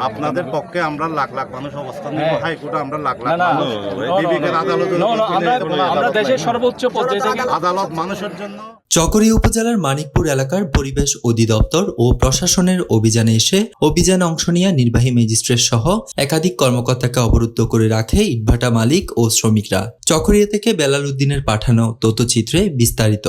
আপনাদের পক্ষে আমরা লাখ লাখ মানুষ অবস্থান নিব হ্যাঁ। হাইকোর্টে আমরা লাখ লাখ মানুষ বিবেকের আদালতে আমরা আমরা দেশের সর্বোচ্চ পর্যায়ে থেকে আদালত মানুষের জন্য চকরিয়া উপজেলার মানিকপুর এলাকার পরিবেশ অধিদপ্তর ও প্রশাসনের অভিযানে এসে অভিযানে অংশ নিয়ে নির্বাহী ম্যাজিস্ট্রেট সহ একাধিক কর্মকর্তাকে অবরুদ্ধ করে রাখে ইটভাটা মালিক ও শ্রমিকরা চকরিয়া থেকে বেলাল উদ্দিনের পাঠানো তথ্যচিত্রে বিস্তারিত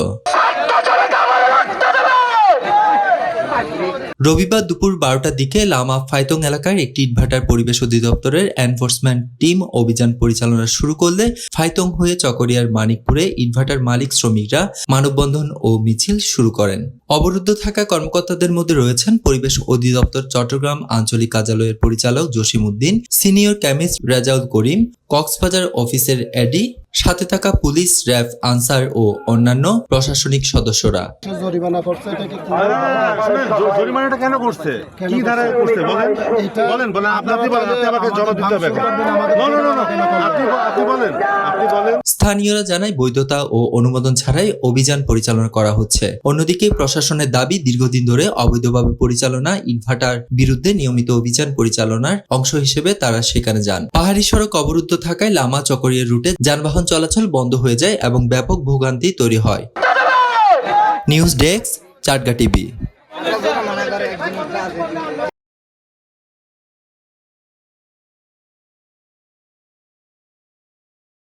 রবিবার দুপুর বারোটার দিকে লামা ফাইতং এলাকার একটি ইটভাটার পরিবেশ অধিদপ্তরের এনফোর্সমেন্ট টিম অভিযান পরিচালনা শুরু করলে ফাইতং হয়ে চকরিয়ার মানিকপুরে ইটভাটার মালিক শ্রমিকরা মানববন্ধন ও মিছিল শুরু করেন। অবরুদ্ধ থাকা কর্মকর্তাদের মধ্যে রয়েছেন পরিবেশ অধিদপ্তর চট্টগ্রাম আঞ্চলিক কার্যালয়ের পরিচালক জসিম উদ্দিন সিনিয়র কেমিস্ট রেজাউল করিম কক্সবাজার অফিসের এডি সাথে থাকা পুলিশ র্যাব আনসার ও অন্যান্য প্রশাসনিক সদস্যরা। জরিমানা করছে জরিমানাটা কেন করছে? কি ধারায় করছে? বলেন। বলেন বলেন আপনি আপনি বলেন আপনি আমাকে জবাব দিতে হবে। ভাঙচুর করবেন, আমাদের না না না কেন করবেন? আপনি আপনি বলেন আপনি বলেন। স্থানীয়রা জানায় বৈধতা ও অনুমোদন ছাড়াই অভিযান পরিচালনা করা হচ্ছে। অন্যদিকে প্রশাসনের দাবি, দীর্ঘদিন ধরে অবৈধভাবে পরিচালনা ইনভার্টার বিরুদ্ধে নিয়মিত অভিযান পরিচালনার অংশ হিসেবে তারা সেখানে যান। পাহাড়ি সড়ক অবরুদ্ধ থাকায় লামা চকরিয়া রুটে যানবাহন চলাচল বন্ধ হয়ে যায় এবং ব্যাপক ভোগান্তি তৈরি হয়। News desk, Chatga TV.